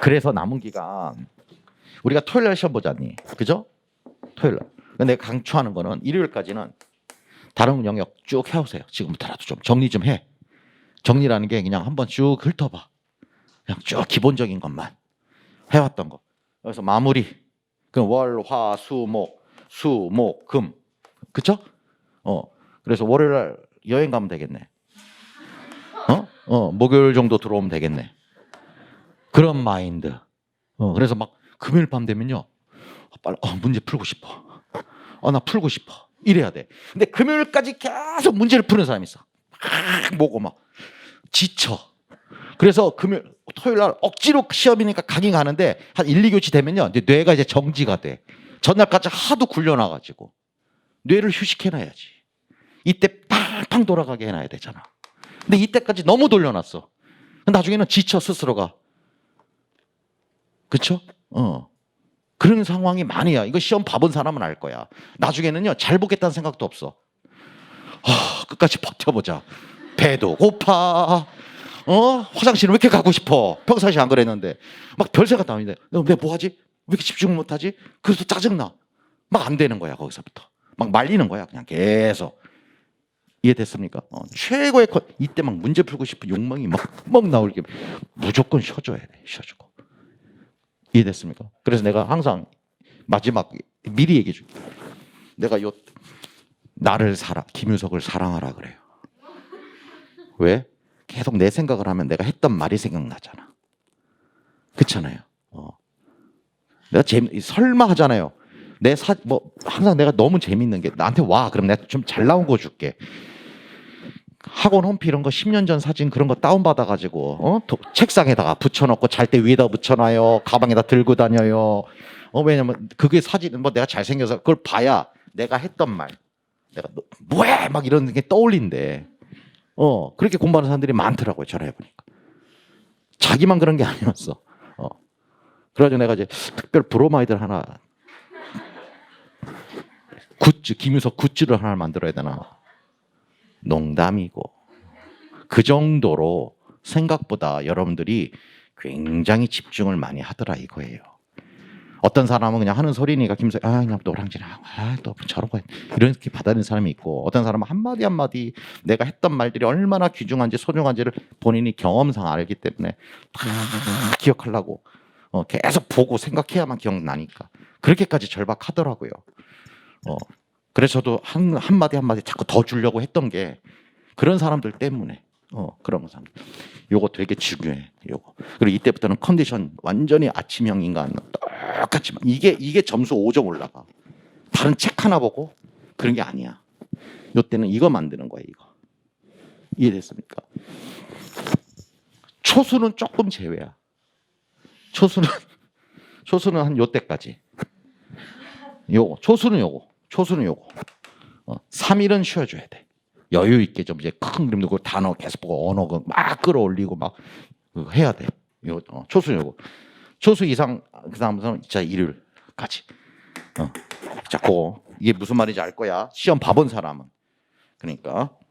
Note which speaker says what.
Speaker 1: 그래서 남은 기간 우리가 토요일 날 시험 보자니. 그죠? 토요일 날. 근데 강추하는 거는 일요일까지는 다른 영역 쭉 해오세요. 지금부터라도 좀 정리 좀 해. 정리라는 게 그냥 한번 쭉 훑어봐. 그냥 쭉 기본적인 것만 해왔던 거. 그래서 마무리. 그 월, 화, 수, 목, 수, 목, 금. 그쵸? 어. 그래서 월요일 날 여행 가면 되겠네. 어? 어, 목요일 정도 들어오면 되겠네. 그런 마인드. 어, 그래서 막 금요일 밤 되면요. 아, 빨리 어, 문제 풀고 싶어. 어, 나 풀고 싶어. 이래야 돼. 근데 금요일까지 계속 문제를 푸는 사람이 있어. 막 보고 막 지쳐. 그래서 금요일 토요일 날 억지로 시험이니까 가긴 가는데 한 1, 2교시 되면요. 이제 뇌가 이제 정지가 돼. 전날까지 하도 굴려놔 가지고 뇌를 휴식해 놔야지. 이때 팡팡 돌아가게 해 놔야 되잖아. 근데 이때까지 너무 돌려놨어. 나중에는 지쳐 스스로가. 그쵸? 어. 그런 상황이 많이야. 이거 시험 봐본 사람은 알 거야. 나중에는요, 잘 보겠다는 생각도 없어. 아, 끝까지 버텨보자. 배도 고파. 어? 화장실 왜 이렇게 가고 싶어? 평상시 안 그랬는데. 막 별 생각 나는데. 내가 뭐 하지? 왜 이렇게 집중 못 하지? 그래서 짜증나. 막 안 되는 거야, 거기서부터. 막 말리는 거야, 그냥 계속. 이해됐습니까? 어, 최고의 컷. 이때 막 문제 풀고 싶은 욕망이 막, 막 나올 게. 무조건 쉬어줘야 돼, 쉬어주고. 이해됐습니까? 그래서 내가 항상 마지막 미리 얘기해 줄게. 내가 요 나를 사랑 김유석을 사랑하라 그래요. 왜? 계속 내 생각을 하면 내가 했던 말이 생각나잖아. 그렇잖아요. 어. 내가 재미 설마 하잖아요. 내 사 뭐 항상 내가 너무 재밌는 게 나한테 와 그럼 내가 좀 잘 나온 거 줄게. 학원 홈피 이런 거 10년 전 사진 그런 거 다운 받아 가지고 어? 도- 책상에다가 붙여 놓고 잘 때 위에다 붙여 놔요. 가방에다 들고 다녀요. 어 왜냐면 그게 사진 뭐 내가 잘 생겨서 그걸 봐야 내가 했던 말 내가 너- 뭐해 막 이런 게 떠올린대. 어 그렇게 공부하는 사람들이 많더라고요. 전화해 보니까 자기만 그런 게 아니었어. 어 그래가지고 내가 이제 특별 브로마이드를 하나 굿즈 김유석 굿즈를 하나 만들어야 되나 농담이고 그 정도로 생각보다 여러분들이 굉장히 집중을 많이 하더라 이거예요. 어떤 사람은 그냥 하는 소리니까 김석 아 그냥 노랑질하고 아또 저러고 했- 이렇게 받아들이는 사람이 있고 어떤 사람은 한마디 한마디 내가 했던 말들이 얼마나 귀중한지 소중한지를 본인이 경험상 알기 때문에 다 기억하려고 어, 계속 보고 생각해야만 기억나니까 그렇게까지 절박하더라고요. 어, 그래서 저도 한 한마디 한마디 자꾸 더 주려고 했던 게 그런 사람들 때문에 어, 그런 사람들. 요거 되게 중요해. 요거. 그리고 이때부터는 컨디션 완전히 아침형 인간 똑같지만 이게 이게 점수 5점 올라가. 다른 책 하나 보고 그런 게 아니야. 요 때는 이거 만드는 거야, 이거. 이해됐습니까? 초수는 조금 제외야. 초수는 초수는 한 요 때까지. 요거 초수는 요거. 초수는 요거. 어, 3일은 쉬어줘야 돼. 여유 있게 좀 이제 큰 그림 그 단어 계속 보고 언어 그막 끌어올리고 막 그거 해야 돼. 요 어, 초수 요거. 초수 이상 그 다음부터는 진짜 일요일까지. 어. 자, 그거 이게 무슨 말인지 알 거야. 시험 봐본 사람은. 그러니까